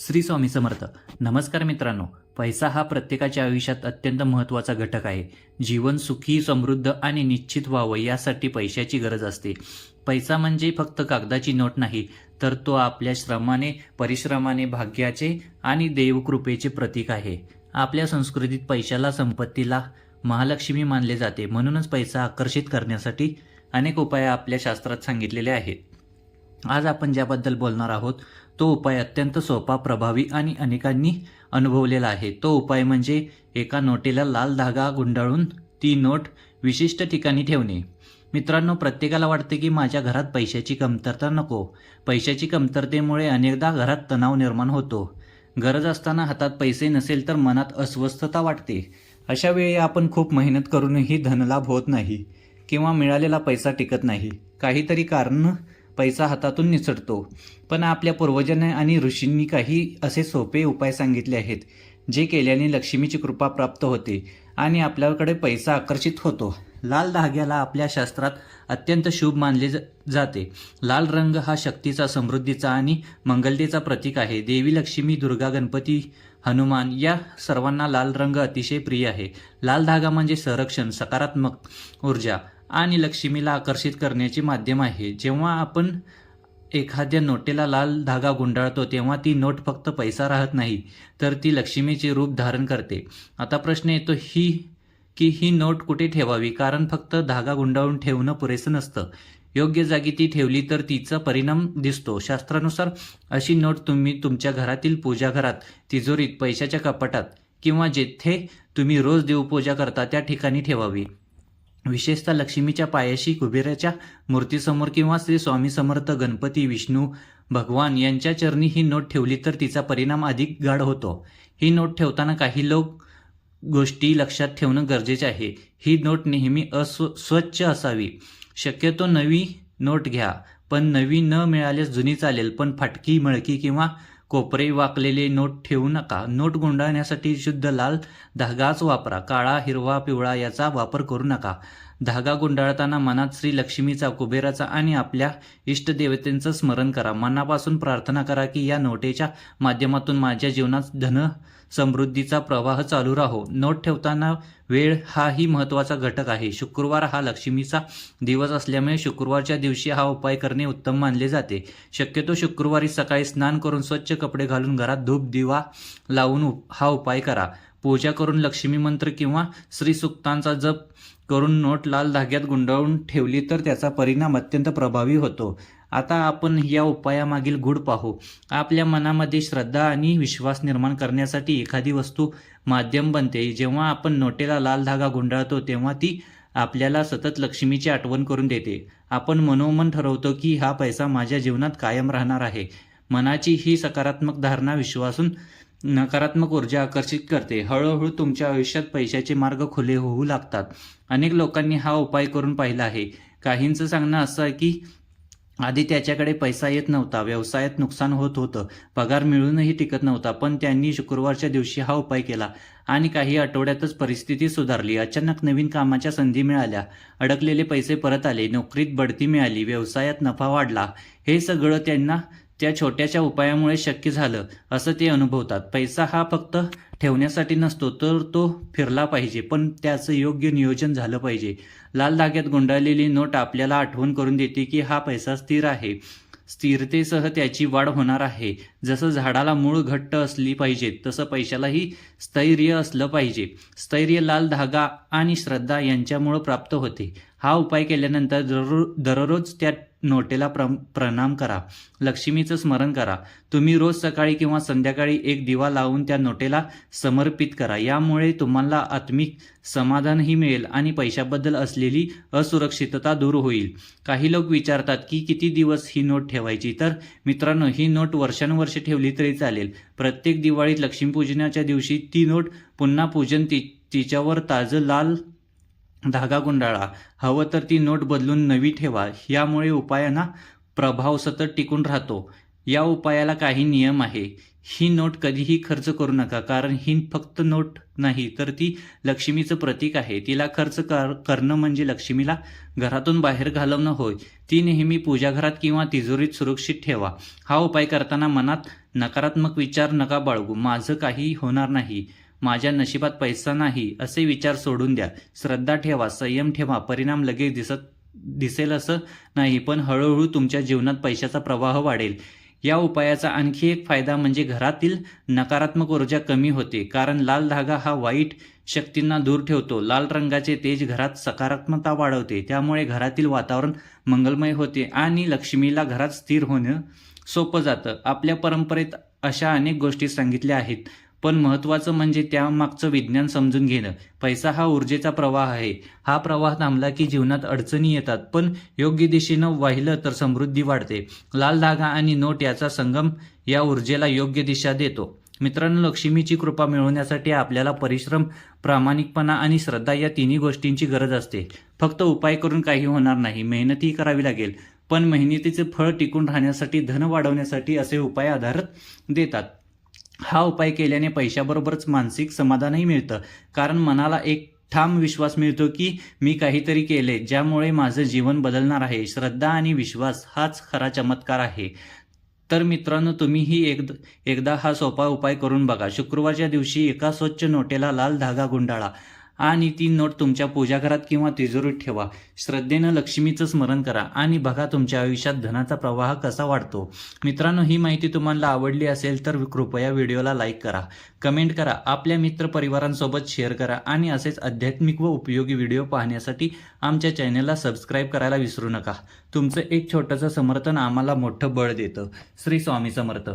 श्री स्वामी समर्थ. नमस्कार मित्रांनो. पैसा हा प्रत्येकाच्या आयुष्यात अत्यंत महत्त्वाचा घटक आहे. जीवन सुखी समृद्ध आणि निश्चित व्हावं यासाठी पैशाची गरज असते. पैसा म्हणजे फक्त कागदाची नोट नाही तर तो आपल्या श्रमाने परिश्रमाने भाग्याचे आणि देवकृपेचे प्रतीक आहे. आपल्या संस्कृतीत पैशाला संपत्तीला महालक्ष्मी मानले जाते. म्हणूनच पैसा आकर्षित करण्यासाठी अनेक उपाय आपल्या शास्त्रात सांगितलेले आहेत. आज आपण ज्याबद्दल बोलणार आहोत तो उपाय अत्यंत सोपा प्रभावी आणि अनेकांनी अनुभवलेला आहे. तो उपाय म्हणजे एका नोटेला लाल धागा गुंडाळून ती नोट विशिष्ट ठिकाणी ठेवणे. मित्रांनो प्रत्येकाला वाटते की माझ्या घरात पैशाची कमतरता नको. पैशाची कमतरतेमुळे अनेकदा घरात तणाव निर्माण होतो. गरज असताना हातात पैसे नसेल तर मनात अस्वस्थता वाटते. अशा वेळी आपण खूप मेहनत करूनही धनलाभ होत नाही किंवा मिळालेला पैसा टिकत नाही. काहीतरी कारण पैसा हातातून निसटतो. पण आपल्या पूर्वजांनी आणि ऋषींनी काही असे सोपे उपाय सांगितले आहेत जे केल्याने लक्ष्मीची कृपा प्राप्त होते आणि आपल्याकडे पैसा आकर्षित होतो. लाल धाग्याला आपल्या शास्त्रात अत्यंत शुभ मानले जाते. लाल रंग हा शक्तीचा समृद्धीचा आणि मंगलतेचा प्रतीक आहे. देवी लक्ष्मी दुर्गा गणपती हनुमान या सर्वांना लाल रंग अतिशय प्रिय आहे. लाल धागा म्हणजे संरक्षण सकारात्मक ऊर्जा. आणि लक्ष्मीला आकर्षित करण्याचे माध्यम आहे. जेव्हा आपण एखाद्या नोटेला लाल धागा गुंडाळतो तेव्हा ती नोट फक्त पैसा राहत नाही तर ती लक्ष्मीचे रूप धारण करते. आता प्रश्न येतो ही की ही नोट कुठे ठेवावी? कारण फक्त धागा गुंडाळून ठेवणं पुरेसं नसतं. योग्य जागी ती ठेवली तर तिचा परिणाम दिसतो. शास्त्रानुसार अशी नोट तुम्ही तुमच्या घरातील पूजाघरात तिजोरीत पैशाच्या कपाटात किंवा जेथे तुम्ही रोज देवपूजा करता त्या ठिकाणी ठेवावी. विशेषतः लक्ष्मीच्या पायाशी कुबेराच्या मूर्तीसमोर किंवा श्री स्वामी समर्थ गणपती विष्णू भगवान यांच्या चरणी ही नोट ठेवली तर तिचा परिणाम अधिक गाढ होतो. ही नोट ठेवताना काही लोक गोष्टी लक्षात ठेवणं गरजेचे आहे. ही नोट नेहमी अस्व स्वच्छ असावी. शक्यतो नवी नोट घ्या पण नवी न मिळाल्यास जुनी चालेल पण फाटकी मळकी किंवा कोपरे वाकलेले नोट ठेवू नका. नोट गुंडाळण्यासाठी शुद्ध लाल धागाच वापरा. काळा हिरवा पिवळा याचा वापर करू नका. धागा गुंडाळताना मनात श्री लक्ष्मीचा कुबेराचा आणि आपल्या इष्टदेवतेंचं स्मरण करा. मनापासून प्रार्थना करा की या नोटेच्या माध्यमातून माझ्या जीवनात धन समृद्धीचा प्रवाह चालू राहो. नोट ठेवताना वेळ हाही महत्त्वाचा घटक आहे. शुक्रवार हा लक्ष्मीचा दिवस असल्यामुळे शुक्रवारच्या दिवशी हा उपाय करणे उत्तम मानले जाते. शक्यतो शुक्रवारी सकाळी स्नान करून स्वच्छ कपडे घालून घरात धूप दिवा लावून उप- हा उपाय करा. पूजा करून लक्ष्मी मंत्र किंवा श्रीसुक्तांचा जप करून नोट लाल धाग्यात गुंडाळून ठेवली तर त्याचा परिणाम अत्यंत प्रभावी होतो. आता आपण या उपायामागील गुढ पाहू. आपल्या मनामध्ये श्रद्धा आणि विश्वास निर्माण करण्यासाठी एखादी वस्तू माध्यम बनते. जेव्हा आपण नोटेला लाल धागा गुंडाळतो तेव्हा ती आपल्याला सतत लक्ष्मीची आठवण करून देते. आपण मनोमन ठरवतो की हा पैसा माझ्या जीवनात कायम राहणार आहे. मनाची ही सकारात्मक धारणा विश्वासून नकारात्मक ऊर्जा आकर्षित करते. हळूहळू तुमच्या आयुष्यात पैशाचे मार्ग खुले होऊ लागतात. अनेक लोकांनी हा उपाय करून पाहिला आहे. काहींचं सांगणं असं आहे की आधी त्याच्याकडे पैसा येत नव्हता व्यवसायात नुकसान होत होतं. पगार मिळूनही टिकत नव्हता पण त्यांनी शुक्रवारच्या दिवशी हा उपाय केला आणि काही आठवड्यातच परिस्थिती सुधारली. अचानक नवीन कामाच्या संधी मिळाल्या अडकलेले पैसे परत आले नोकरीत बढती मिळाली व्यवसायात नफा वाढला. हे सगळं त्यांना त्या छोट्याशा उपायामुळे शक्य झालं असं ते अनुभवतात. पैसा हा फक्त ठेवण्यासाठी नसतो तर तो फिरला पाहिजे पण त्याचं योग्य नियोजन झालं पाहिजे. लाल धाग्यात गुंडाळलेली नोट आपल्याला आठवण करून देते की हा पैसा स्थिर आहे. स्थिरतेसह त्याची वाढ होणार आहे. जसं झाडाला मूळ घट्ट असली पाहिजे तसं पैशालाही स्थैर्य असलं पाहिजे. स्थैर्य लाल धागा आणि श्रद्धा यांच्यामुळं प्राप्त होते. हा उपाय केल्यानंतर दररो दररोज त्या नोटेला प्र प्रणाम करा. लक्ष्मीचं स्मरण करा. तुम्ही रोज सकाळी किंवा संध्याकाळी एक दिवा लावून त्या नोटेला समर्पित करा. यामुळे तुम्हाला आत्मिक समाधानही मिळेल आणि पैशाबद्दल असलेली असुरक्षितता दूर होईल. काही लोक विचारतात की किती दिवस ही नोट ठेवायची? तर मित्रांनो ही नोट वर्षानुवर्षे ठेवली तरी चालेल. प्रत्येक दिवाळीत लक्ष्मीपूजनाच्या दिवशी ती नोट पुन्हा पूजन ति तिच्यावर ताजं लाल धागा गुंडाळा. हवं तर ती नोट बदलून नवी ठेवा. यामुळे उपायांना प्रभाव सतत टिकून राहतो. या उपायाला काही नियम आहे. ही नोट कधीही खर्च करू नका. कारण ही फक्त नोट नाही तर ती लक्ष्मीचं प्रतीक आहे. तिला खर्च कर करणं म्हणजे लक्ष्मीला घरातून बाहेर घालवणं होय. ती नेहमी पूजाघरात किंवा तिजोरीत सुरक्षित ठेवा. हा उपाय करताना मनात नकारात्मक विचार नका बाळगू. माझं काही होणार नाही. माझ्या नशिबात पैसा नाही असे विचार सोडून द्या. श्रद्धा ठेवा संयम ठेवा परिणाम लगेच दिसत दिसेल असं नाही पण हळूहळू तुमच्या जीवनात पैशाचा प्रवाह वाढेल. या उपायाचा आणखी एक फायदा म्हणजे घरातील नकारात्मक ऊर्जा कमी होते कारण लाल धागा हा वाईट शक्तींना दूर ठेवतो. लाल रंगाचे तेज घरात सकारात्मकता वाढवते त्यामुळे घरातील वातावरण मंगलमय होते आणि लक्ष्मीला घरात स्थिर होणं सोपं जातं. आपल्या परंपरेत अशा अनेक गोष्टी सांगितल्या आहेत. पण महत्त्वाचं म्हणजे त्यामागचं विज्ञान समजून घेणं. पैसा हा ऊर्जेचा प्रवाह आहे. हा प्रवाह थांबला की जीवनात अडचणी येतात. पण योग्य दिशेनं वाहिलं तर समृद्धी वाढते. लाल धागा आणि नोट याचा संगम या ऊर्जेला योग्य दिशा देतो. मित्रांनो लक्ष्मीची कृपा मिळवण्यासाठी आपल्याला परिश्रम प्रामाणिकपणा आणि श्रद्धा या तिन्ही गोष्टींची गरज असते. फक्त उपाय करून काही होणार नाही. मेहनतही करावी लागेल. पण मेहनतीचे फळ टिकून राहण्यासाठी धन वाढवण्यासाठी असे उपाय आधार देतात. हा उपाय केल्याने पैशाबरोबरच मानसिक समाधानही मिळतं. कारण मनाला एक ठाम विश्वास मिळतो की मी काहीतरी केले ज्यामुळे माझं जीवन बदलणार आहे. श्रद्धा आणि विश्वास हाच खरा चमत्कार आहे. तर मित्रांनो तुम्हीही एकद एकदा हा सोपा उपाय करून बघा. शुक्रवारच्या दिवशी एका स्वच्छ नोटेला लाल धागा गुंडाळा. आणि ती नोट तुमच्या पूजाघरात किंवा तिजोरीत ठेवा. श्रद्धेनं लक्ष्मीचं स्मरण करा आणि बघा तुमच्या आयुष्यात धनाचा प्रवाह कसा वाढतो. मित्रांनो ही माहिती तुम्हाला आवडली असेल तर कृपया व्हिडिओला लाईक करा कमेंट करा आपल्या मित्रपरिवारांसोबत शेअर करा आणि असेच आध्यात्मिक व उपयोगी व्हिडिओ पाहण्यासाठी आमच्या चॅनेलला सबस्क्राईब करायला विसरू नका. तुमचं एक छोटंसं समर्थन आम्हाला मोठं बळ देतं. श्री स्वामी समर्थ.